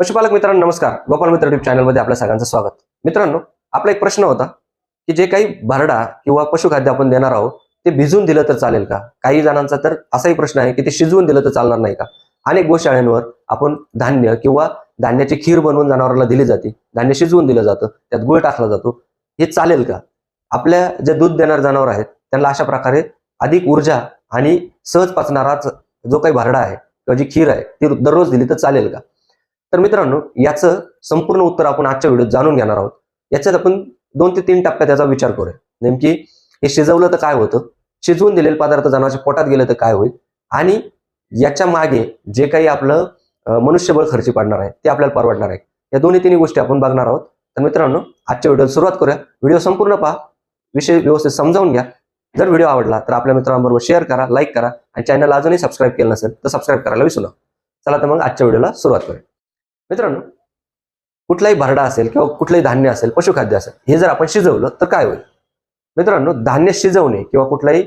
पशुपालक मित्रांनो नमस्कार. गोपाल मित्र ट्यूब चॅनलमध्ये आपल्या सगळ्यांचं स्वागत. मित्रांनो आपला एक प्रश्न होता की जे काही भरडा किंवा पशुखाद्य आपण देणार आहोत ते भिजवून दिलं तर चालेल का? काही जणांचा तर असाही प्रश्न आहे की ते शिजवून दिलं तर चालणार नाही का? अनेक गोशाळ्यांवर आपण धान्य किंवा धान्याची खीर बनवून जनावरांना दिली जाते. धान्य शिजवून दिलं जातं त्यात गुळ टाकला जातो. हे चालेल का? आपल्या जे दूध देणार जनावर आहेत त्यांना अशा प्रकारे अधिक ऊर्जा आणि सहज पचणारा जो काही भरडा आहे किंवा जी खीर आहे ती दररोज दिली तर चालेल का? तर मित्रांनो याचं संपूर्ण उत्तर आपण आजच्या व्हिडिओत जाणून घेणार आहोत. याच्यात आपण दोन ते तीन टप्प्यात त्याचा विचार करूया. नेमकी हे शिजवलं तर काय होतं? शिजवून दिलेले पदार्थ जनावरच्या पोटात गेलं तर काय होईल? आणि याच्या मागे जे काही आपलं मनुष्यबळ खर्ची पडणार आहे ते आपल्याला परवडणार आहे. या दोन्ही तिन्ही गोष्टी आपण बघणार आहोत. तर मित्रांनो आजच्या व्हिडिओला सुरुवात करूया. व्हिडिओ संपूर्ण पहा. विषय व्यवस्थित समजावून घ्या. जर व्हिडिओ आवडला तर आपल्या मित्रांबरोबर शेअर करा लाईक करा आणि चॅनल अजूनही सबस्क्राईब केलं नसेल तर सबस्क्राईब करायला विसरू नका. चला तर मग आजच्या व्हिडिओला सुरुवात करूया. मित्रांनो कुठलाही भरडा असेल किंवा कुठलंही धान्य असेल पशुखाद्य असेल हे जर आपण शिजवलं तर काय होईल? मित्रांनो धान्य शिजवणे किंवा कुठलाही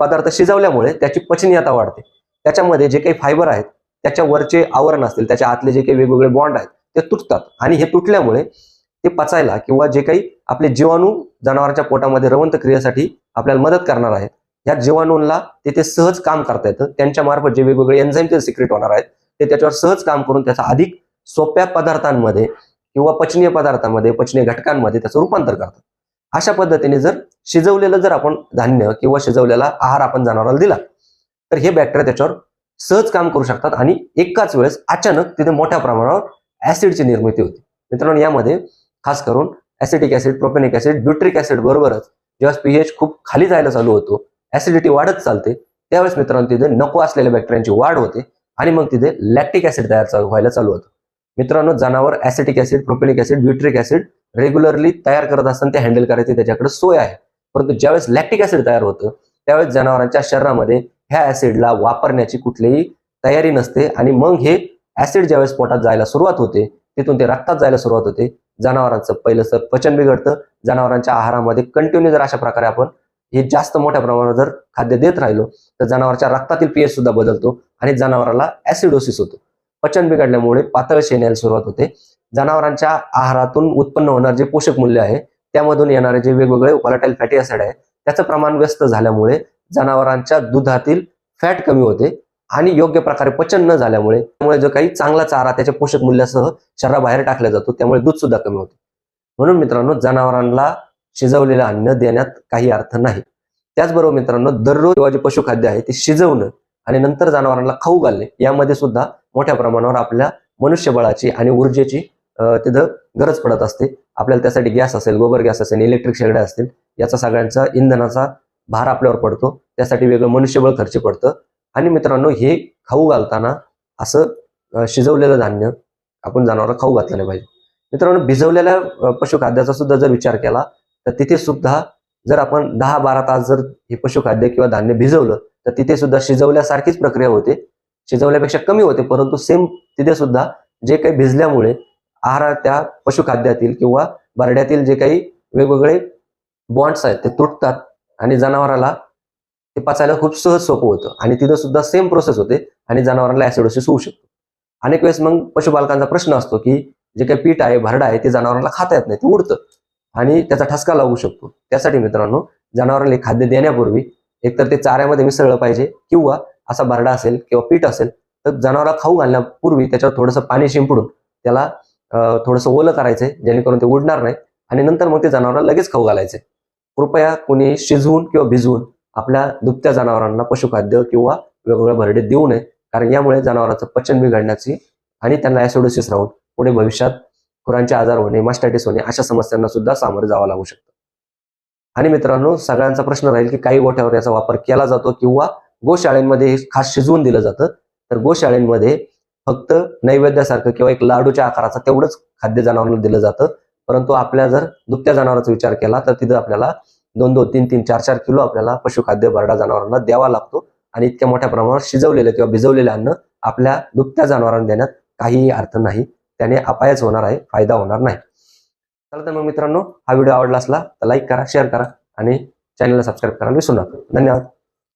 पदार्थ शिजवल्यामुळे त्याची पचनीयता वाढते. त्याच्यामध्ये जे काही फायबर आहेत त्याच्या वरचे आवरण असतील त्याच्या आतले जे काही वेगवेगळे बॉन्ड आहेत ते तुटतात. आणि हे तुटल्यामुळे ते पचायला किंवा जे काही आपले जीवाणू जनावरांच्या पोटामध्ये रवंत क्रियेसाठी आपल्याला मदत करणार आहेत या जीवाणूंना तिथे सहज काम करता येतं. त्यांच्या मार्फत जे वेगवेगळे एन्झाईमचे सिक्रेट होणार आहेत ते त्याच्यावर सहज काम करून त्याचा अधिक सोप्या पदार्थांमध्ये किंवा पचनीय पदार्थांमध्ये पचनीय घटकांमध्ये त्याचं रूपांतर करतात. अशा पद्धतीने जर शिजवलेलं जर आपण धान्य किंवा शिजवलेला आहार आपण जनावराला दिला तर हे बॅक्टेरिया त्याच्यावर सहज काम करू शकतात आणि एकाच वेळेस अचानक तिथे मोठ्या प्रमाणावर ऍसिडची निर्मिती होते. मित्रांनो यामध्ये खास करून acetic acid propionic acid butyric acid बरोबरच जेव्हा पीएच खूप खाली जायला चालू होतो ऍसिडिटी वाढत चालते त्यावेळेस मित्रांनो तिथे नको असलेल्या बॅक्टेरियांची वाढ होते आणि मग तिथे लॅक्टिक ऍसिड तयार व्हायला चालू होतं. मित्रांनो जनावर acetic acid propionic acid butyric acid regularly तयार करत असताना ते हँडल करायची त्याच्याकडे सोय आहे. परंतु ज्यावेळेस लॅक्टिक ऍसिड तयार होतं त्यावेळेस जनावरांच्या शरीरामध्ये ह्या ऍसिडला वापरण्याची कुठलीही तयारी नसते. आणि मग हे ऍसिड ज्यावेळेस पोटात जायला सुरुवात होते तिथून ते रक्तात जायला सुरुवात होते. जनावरांचं पहिलं तर पचन बिघडतं. जनावरांच्या आहारामध्ये कंटिन्यू जर अशा प्रकारे आपण हे जास्त मोठ्या प्रमाणात जर खाद्य देत राहिलो तर जनावरच्या रक्तातील पीएच सुद्धा बदलतो आणि जनावराला ऍसिडोसिस होतो. पचन बिघडल्यामुळे पातळ शेण सुरुवात होते. जनावरांच्या आहारातून उत्पन्न होणारे जे पोषक मूल्य आहे त्यामधून येणारे जे वेगवेगळे व्हॉलटाईल फॅटी ऍसिड आहे त्याचं प्रमाण व्यस्त झाल्यामुळे जनावरांच्या दुधातील फॅट कमी होते आणि योग्य प्रकारे पचन न झाल्यामुळे त्यामुळे जो काही चांगला चारा त्याच्या पोषक मूल्यासह शरीराबाहेर टाकला जातो त्यामुळे दूध सुद्धा कमी होते. म्हणून मित्रांनो जनावरांना शिजवलेलं अन्न देण्यात काही अर्थ नाही. त्याचबरोबर मित्रांनो दररोज जे पशुखाद्य आहे ते शिजवणं आणि नंतर जनावरांना खाऊ घालणे यामध्ये सुद्धा मोठ्या प्रमाणावर आपल्या मनुष्यबळाची आणि ऊर्जेची तिथं गरज पडत असते. आपल्याला त्यासाठी गॅस असेल गोबर गॅस असेल इलेक्ट्रिक शेगड्या असतील याचा सगळ्यांचा इंधनाचा भार आपल्यावर पडतो. त्यासाठी वेगळं मनुष्यबळ खर्च पडतं. आणि मित्रांनो हे खाऊ घालताना असं शिजवलेलं धान्य आपण जनावरांना खाऊ घातलं नाही पाहिजे. मित्रांनो भिजवलेल्या पशुखाद्याचा सुद्धा जर विचार केला तर तिथे सुद्धा जर आपण दहा बारा तास जर हे पशुखाद्य किंवा धान्य भिजवलं तर तिथे सुद्धा शिजवल्यासारखीच प्रक्रिया होते. शिजवल्यापेक्षा कमी होते परंतु सेम तिथे सुद्धा जे काही भिजल्यामुळे आहारा त्या पशुखाद्यातील किंवा बरड्यातील जे काही वेगवेगळे बॉन्ड्स आहेत ते तुटतात आणि जनावराला ते पचायला खूप सहज सोपं होतं. आणि तिथं सुद्धा सेम प्रोसेस होते आणि जनावरांना ऍसिडोसिस होऊ शकतो. अनेक वेळेस मग पशुपालकांचा प्रश्न असतो की जे काही पीठ आहे भरडा आहे ते जनावरांना खाता येत नाही ते उडतं आणि त्याचा ठसका लागू शकतो. त्यासाठी मित्रांनो जनावरांना हे खाद्य देण्यापूर्वी एकतर ते चाऱ्यामध्ये मिसळलं पाहिजे किंवा असा बरडा असेल किंवा पीठ असेल तर जनावराला खाऊ घालण्यापूर्वी त्याच्यावर थोडंसं पाणी शिंपडून त्याला थोडंसं ओलं करायचंय जेणेकरून ते उडणार नाही आणि नंतर मग ते जनावराला लगेच खाऊ घालायचे कृपया कोणी शिजवून किंवा भिजवून आपल्या दुभत्या जनावरांना पशुखाद्य किंवा वेगवेगळ्या भरडे देऊ नये कारण यामुळे जनावरांचं पचन बिघडण्याची आणि त्यांना ॲसिडोसिस राहून पुढे भविष्यात खुरांचे आजार होणे मास्टायटिस होणे अशा समस्यांना सुद्धा सामोरे जावं लागू शकतं. आणि मित्रांनो सगळ्यांचा प्रश्न राहील की काही गोठ्यावर याचा वापर केला जातो किंवा गोशाळेमध्ये हे खास शिजवून दिलं जातं. तर गोशाळेमध्ये फक्त नैवेद्यासारखं किंवा एक लाडूच्या आकाराचं तेवढंच खाद्य जनावरांना दिलं जातं. परंतु आपल्या जर दुभत्या जनावरांचा विचार केला तर तिथं आपल्याला दोन दोन तीन तीन चार चार किलो आपल्याला पशुखाद्य बरडा जनावरांना द्यावा लागतो. आणि इतक्या मोठ्या प्रमाणावर शिजवलेलं किंवा भिजवलेलं अन्न आपल्या दुभत्या जनावरांना देण्यात काहीही अर्थ नाही. त्याने अपायच होणार आहे फायदा होणार नाही. चला तर मग मित्रांनो हा व्हिडिओ आवडला असला तर लाईक करा शेअर करा आणि चॅनलला सबस्क्राईब करायला विसरू नका. धन्यवाद.